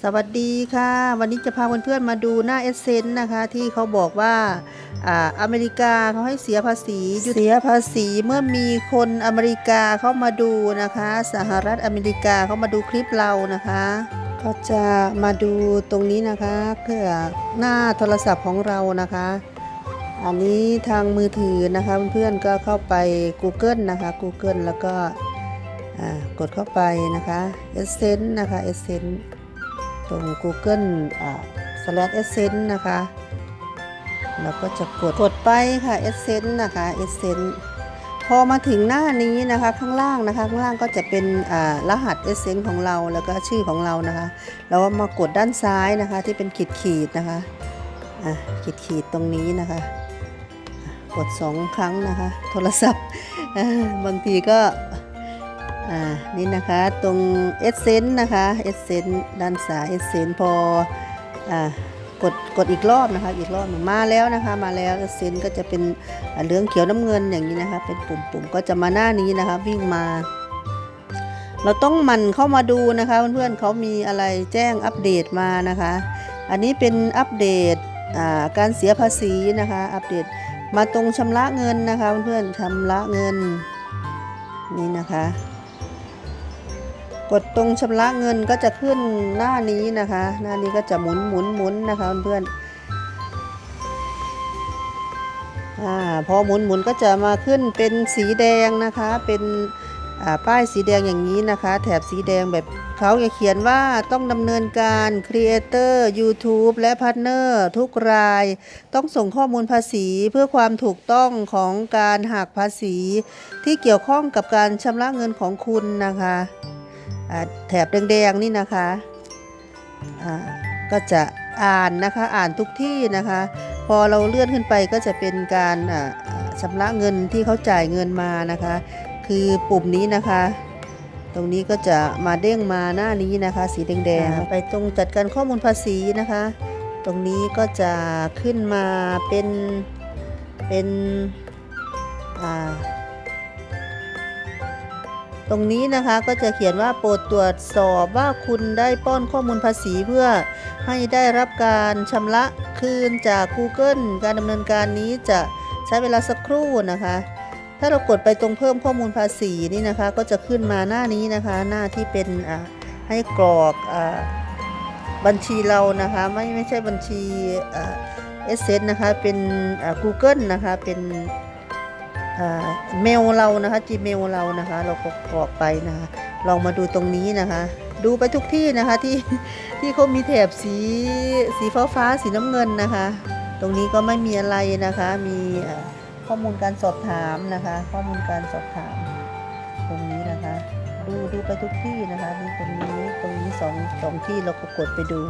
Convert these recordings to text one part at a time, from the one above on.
สวัสดีค่ะ วันนี้จะพาเพื่อนๆมาดูหน้าเอเซนนะคะ ที่เขาบอกว่าอ่าอเมริกาเขาให้เสียภาษียุดเสียภาษีเมื่อมีคนอเมริกาเข้ามาดูนะคะ สหรัฐอเมริกาเขามาดูคลิปเรานะคะก็จะมาดูตรงนี้นะคะเพื่อหน้าโทรศัพท์ของเรานะคะ อันนี้ทางมือถือนะคะเพื่อนๆก็เข้าไป Google นะคะ Google แล้วก็กดเข้าไปนะคะ Essence นะคะ Essence ตรง Google อ่า slash essence นะคะแล้วก็จะกดกดไปค่ะ essence นะคะ essence พอมาถึงหน้านี้นะคะข้างล่างนะคะข้างล่างก็จะเป็นรหัส essence ของเราแล้วก็ชื่อของเรานะคะแล้วมากดด้านซ้ายนะคะที่เป็นขีดขีดนะคะขีดขีดตรงนี้นะคะ กดสองครั้งนะคะ โทรศัพท์บางทีก็ อ่านี่นะคะตรงเอเซนนะคะเอเซนด้านซ้ายเอเซนพออ่ากดกดอีกรอบนะคะอีกรอบหนึ่งมาแล้วนะคะมาแล้วเอเซนก็จะเป็นเหลืองเขียวน้ำเงินอย่างนี้นะคะ เป็นปุ่มๆก็จะมาหน้านี้นะคะ วิ่งมา เราต้องหมันเข้ามาดูนะคะเพื่อนๆเขามีอะไรแจ้งอัปเดตมานะคะ อันนี้เป็นอัปเดตการเสียภาษีนะคะ อัปเดตมาตรงชำระเงินนะคะเพื่อนๆชำระเงินนี่นะคะ กดตรงชำระเงินก็จะขึ้นหน้านี้นะคะ หน้านี้ก็จะหมุนหมุนหมุนนะคะเพื่อนอพอหมุนหมุนก็จะมาขึ้นเป็นสีแดงนะคะ เป็นป้ายสีแดงอย่างนี้นะคะ แถบสีแดงแบบเขาจะเขียนว่าต้องดำเนินการ Creator YouTube และ Partner ทุกราย ต้องส่งข้อมูลภาษีเพื่อความถูกต้องของการหักภาษี ที่เกี่ยวข้องกับการชำระเงินของคุณนะคะ แถบแดงๆนี่นะคะอ่าก็จะอ่านนะคะอ่านทุกที่นะคะ พอเราเลื่อนขึ้นไปก็จะเป็นการอ่าอ่าชำระเงินที่เขาจ่ายเงินมานะคะ คือปุ่มนี้นะคะ ตรงนี้ก็จะมาเด้งมาหน้านี้นะคะ สีแดงๆไปตรงจัดการข้อมูลภาษีนะคะ ตรงนี้ก็จะขึ้นมาเป็นเป็นอ่า ตรงนี้นะคะก็จะเขียนว่าโปรดตรวจสอบว่าคุณได้ป้อนข้อมูลภาษีเพื่อให้ได้รับการชำระคืนจาก Google การดำเนินการนี้จะใช้เวลาสักครู่นะคะ ถ้าเรากดไปตรงเพิ่มข้อมูลภาษีนี่นะคะ ก็จะขึ้นมาหน้านี้นะคะ หน้าที่เป็นให้กรอกอบัญชีเรานะคะไม่ไม่ใช่บัญชีเอสเซนะคะเป็น Google นะคะเป็น เมลเรานะคะ Gmail เรานะคะ เราก็กรอกไปนะคะลองมาดูตรงนี้นะคะ ดูไปทุกที่นะคะที่ที่เขามีแถบสีสีฟ้าฟ้าสีน้ำเงินนะคะ ตรงนี้ก็ไม่มีอะไรนะคะ มีข้อมูลการสอบถามนะคะ ข้อมูลการสอบถาม ตรงนี้นะคะ ดูดูไปทุกที่นะคะนี่ตรงนี้ตรงนี้สองสองที่เราก็กดไปดู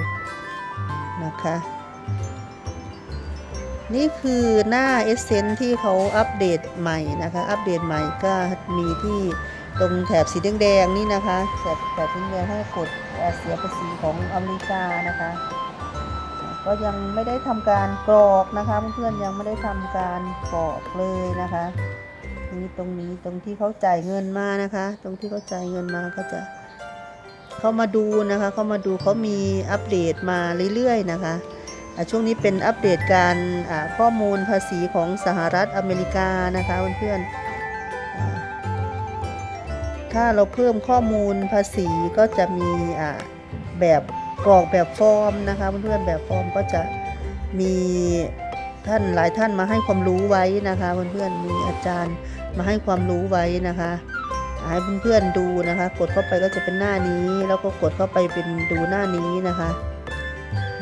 นะคะ นี่คือหน้า Essence ที่เขาอัปเดตใหม่นะคะ อัปเดตใหม่ก็มีที่ตรงแถบสีแดงๆนี่นะคะแถบแถบสีแดงให้กดเสียภาษีของอเมริกานะคะ ก็ยังไม่ได้ทำการกรอกนะคะเพื่อนๆยังไม่ได้ทำการกรอกเลยนะคะนี่ตรงนี้ตรงที่เขาจ่ายเงินมานะคะ ตรงที่เขาจ่ายเงินมาก็จะเข้ามาดูนะคะ เข้ามาดูเขามีอัปเดตมาเรื่อยๆนะคะ ช่วงนี้เป็นอัปเดตการข้อมูลภาษีของสหรัฐอเมริกานะคะเพื่อนๆถ้าเราเพิ่มข้อมูลภาษีก็จะมีแบบกรอกแบบฟอร์มนะคะเพื่อนๆแบบฟอร์มก็จะมีท่านหลายท่านมาให้ความรู้ไว้นะคะเพื่อนๆมีอาจารย์มาให้ความรู้ไว้นะคะให้เพื่อนๆดูนะคะ กดเข้าไปก็จะเป็นหน้านี้ แล้วก็กดเข้าไปเป็นดูหน้านี้นะคะ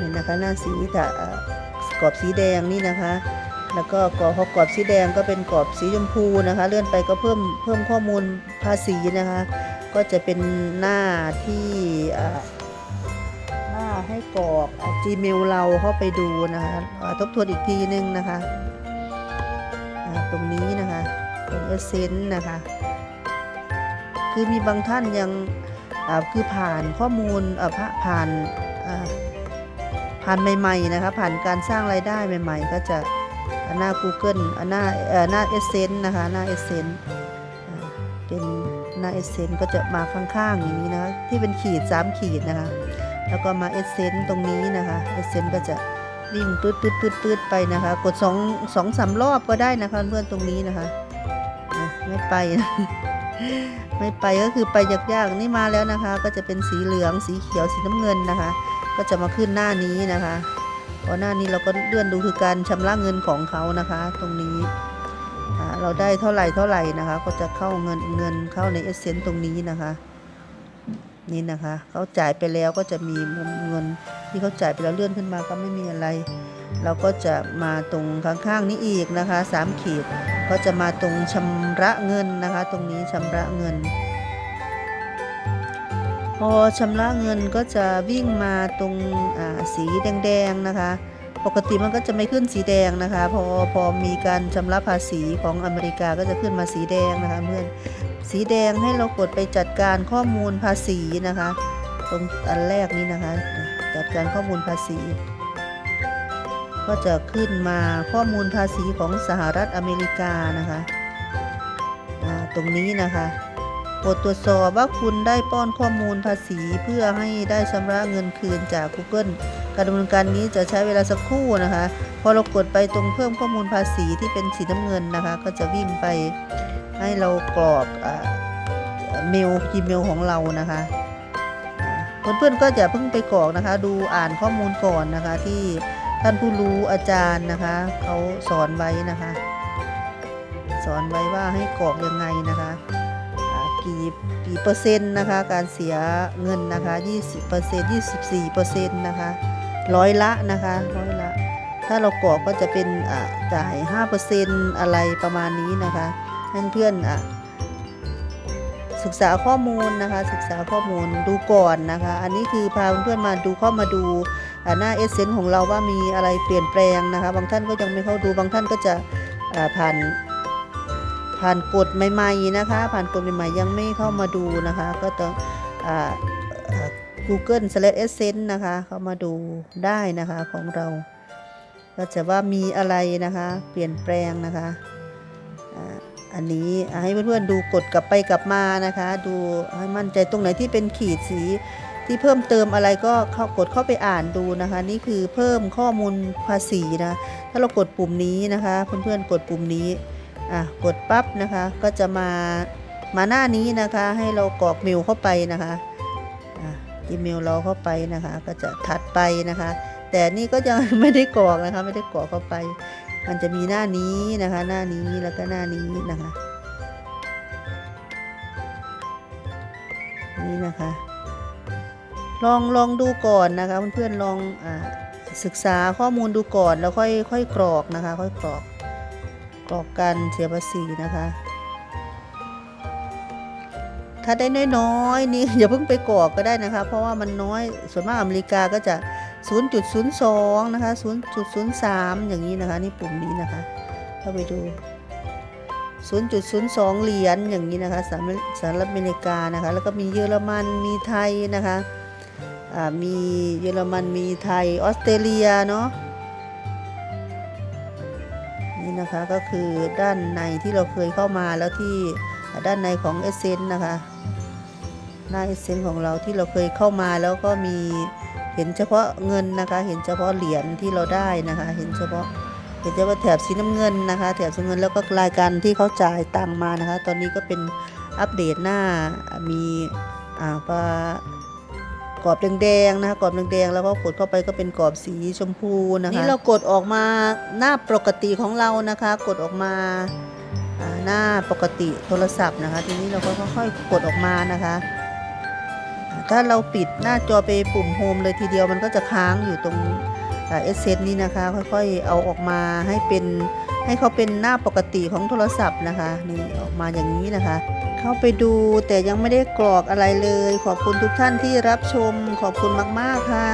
นี่นะคะหน้าสีจะเอ่อกรอบสีแดงนี่นะคะ แล้วก็กรอบพอกรอบสีแดงก็เป็นกรอบสีชมพูนะคะ เลื่อนไปก็เพิ่มเพิ่มข้อมูลภาษีนะคะ ก็จะเป็นหน้าที่หน้าให้กรอก Gmail เราเข้าไปดูนะคะทบทวนอีกทีนึงนะคะตรงนี้นะคะตรง Essence นะคะ คือมีบางท่านยังคือผ่านข้อมูลผ่าน ผ่านใหม่ๆนะคะผ่านการสร้างรายได้ใหม่ ๆ ก็จะหน้า Google หน้าเอ่อหน้า Essence นะคะหน้า Essence อ่าเป็นหน้า Essence ก็จะมาข้างๆอย่างนี้นะคะที่เป็นขีด 3 ขีดนะคะแล้วก็มาเอเซนตรงนี้นะคะเอเซนก็จะวิ่งปืดปืดปืดปืดไปนะคะ กดสองสองสามรอบก็ได้นะคะเพื่อนตรงนี้นะคะไม่ไป ไม่ไปก็คือไปยากๆนี่มาแล้วนะคะ ก็จะเป็นสีเหลืองสีเขียวสีน้ำเงินนะคะ ก็จะมาขึ้นหน้านี้นะคะพอหน้านี้เราก็เลื่อนดูคือการชำระเงินของเขานะคะ ตรงนี้เราได้เท่าไหร่เท่าไหร่นะคะ ก็จะเข้าเงินเงินเข้าในเอเซนตรงนี้นะคะนี่นะคะเขาจ่ายไปแล้วก็จะมีเงินที่เขาจ่ายไปแล้วเลื่อนขึ้นมาก็ไม่มีอะไร เราก็จะมาตรงข้างๆนี้อีกนะคะสามขีดก็จะมาตรงชำระเงินนะคะ ตรงนี้ชำระเงิน พอชำระเงินก็จะวิ่งมาตรงสีแดงๆนะคะ ปกติมันก็จะไม่ขึ้นสีแดงนะคะ พอพอมีการชำระภาษีของอเมริกาก็จะขึ้นมาสีแดงนะคะเพื่อนสีแดงให้เรากดไปจัดการข้อมูลภาษีนะคะ ตรงอันแรกนี้นะคะ จัดการข้อมูลภาษี ก็จะขึ้นมาข้อมูลภาษีของสหรัฐอเมริกานะคะตรงนี้นะคะ กดตรวจสอบว่าคุณได้ป้อนข้อมูลภาษีเพื่อให้ได้ชำระเงินคืนจาก Google การดำเนินการนี้จะใช้เวลาสักครู่นะคะ พอเรากดไปตรงเพิ่มข้อมูลภาษีที่เป็นสีน้ำเงินนะคะ ก็จะวิ่งไปให้เรากรอกอ่าเมล Gmail ของเรานะคะเพื่อนๆก็อย่าเพิ่งไปกรอกนะคะ ดูอ่านข้อมูลก่อนนะคะ ที่ท่านผู้รู้อาจารย์นะคะเขาสอนไว้นะคะ สอนไว้ว่าให้กรอกยังไงนะคะ กี่กี่เปอร์เซ็นต์นะคะ การเสียเงินนะคะ20เปอร์เซ็นต์24เปอร์เซ็นต์นะคะร้อยละนะคะร้อยละ ถ้าเรากรอกก็จะเป็นอ่าจ่าย5%อะไรประมาณนี้นะคะให้เพื่อนอะศึกษาข้อมูลนะคะ ศึกษาข้อมูลดูก่อนนะคะ อันนี้คือพาเพื่อนมาดูเข้ามาดูหน้าเอเซนของเราว่ามีอะไรเปลี่ยนแปลงนะคะ บางท่านก็ยังไม่เข้าดูบางท่านก็จะอ่าผ่าน ผ่านกฎใหม่ๆนะคะ ผ่านกฎใหม่ๆยังไม่เข้ามาดูนะคะ ก็ต้องอ่า Google slash Essence นะคะ เข้ามาดูได้นะคะของเรา ก็จะว่ามีอะไรนะคะ เปลี่ยนแปลงนะคะอ่าอันนี้ให้เพื่อนๆดูกดกลับไปกลับมานะคะ ดูให้มั่นใจตรงไหนที่เป็นขีดสีที่เพิ่มเติมอะไรก็เข้ากดเข้าไปอ่านดูนะคะ นี่คือเพิ่มข้อมูลภาษีนะถ้าเรากดปุ่มนี้นะคะ เพื่อนๆกดปุ่มนี้ อะกดปั๊บนะคะก็จะมามาหน้านี้นะคะให้เรากรอกเมลเข้าไปนะคะอะอีเมลเราเข้าไปนะคะ ก็จะถัดไปนะคะ แต่นี่ก็ยังไม่ได้กรอกนะคะ ไม่ได้กรอกเข้าไป มันจะมีหน้านี้นะคะ หน้านี้แล้วก็หน้านี้นะคะ นี่นะคะ ลองลองดูก่อนนะคะเพื่อนๆลองอศึกษาข้อมูลดูก่อนแล้วค่อยค่อยกรอกนะคะ ค่อยกรอก กรอกการเสียภาษีนะคะ ถ้าได้น้อยๆนี่อย่าเพิ่งไปกรอกก็ได้นะคะ เพราะว่ามันน้อยส่วนมากอเมริกาก็จะ 0.02 นะคะ 0.03 อย่างนี้นะคะ นี่ปุ่มนี้นะคะ เข้าไปดู 0.02 เหรียญอย่างนี้นะคะสหรัฐสหรัฐอเมริกานะคะ แล้วก็มีเยอรมันมีไทยนะคะอ่ามีเยอรมันมีไทยออสเตรเลียเนาะ นะคะก็คือด้านในที่เราเคยเข้ามาแล้วที่ด้านในของเอเซนนะคะหน้าเอเซนของเราที่เราเคยเข้ามาแล้วก็มีเห็นเฉพาะเงินนะคะ เห็นเฉพาะเหรียญที่เราได้นะคะ เห็นเฉพาะเห็นเฉพาะแถบสีน้ำเงินนะคะ แถบสีเงินแล้วก็รายการที่เขาจ่ายตังมานะคะ ตอนนี้ก็เป็นอัปเดตหน้ามีอ่าปลา กรอบแดงๆนะคะกรอบแดงๆแล้วก็กดเข้าไปก็เป็นกรอบสีชมพูนะคะนี่เรากดออกมาหน้าปกติของเรานะคะ กดออกมาหน้าปกติโทรศัพท์นะคะ ทีนี้เราก็ค่อยๆกดออกมานะคะ ถ้าเราปิดหน้าจอไปปุ่มโฮมเลยทีเดียวมันก็จะค้างอยู่ตรงเอสเซนนี้นะคะ ค่อยๆเอาออกมาให้เป็น ให้เขาเป็นหน้าปกติของโทรศัพท์นะคะนี่ออกมาอย่างนี้นะคะ เข้าไปดูแต่ยังไม่ได้กรอกอะไรเลย ขอบคุณทุกท่านที่รับชมขอบคุณมาก ๆ ค่ะ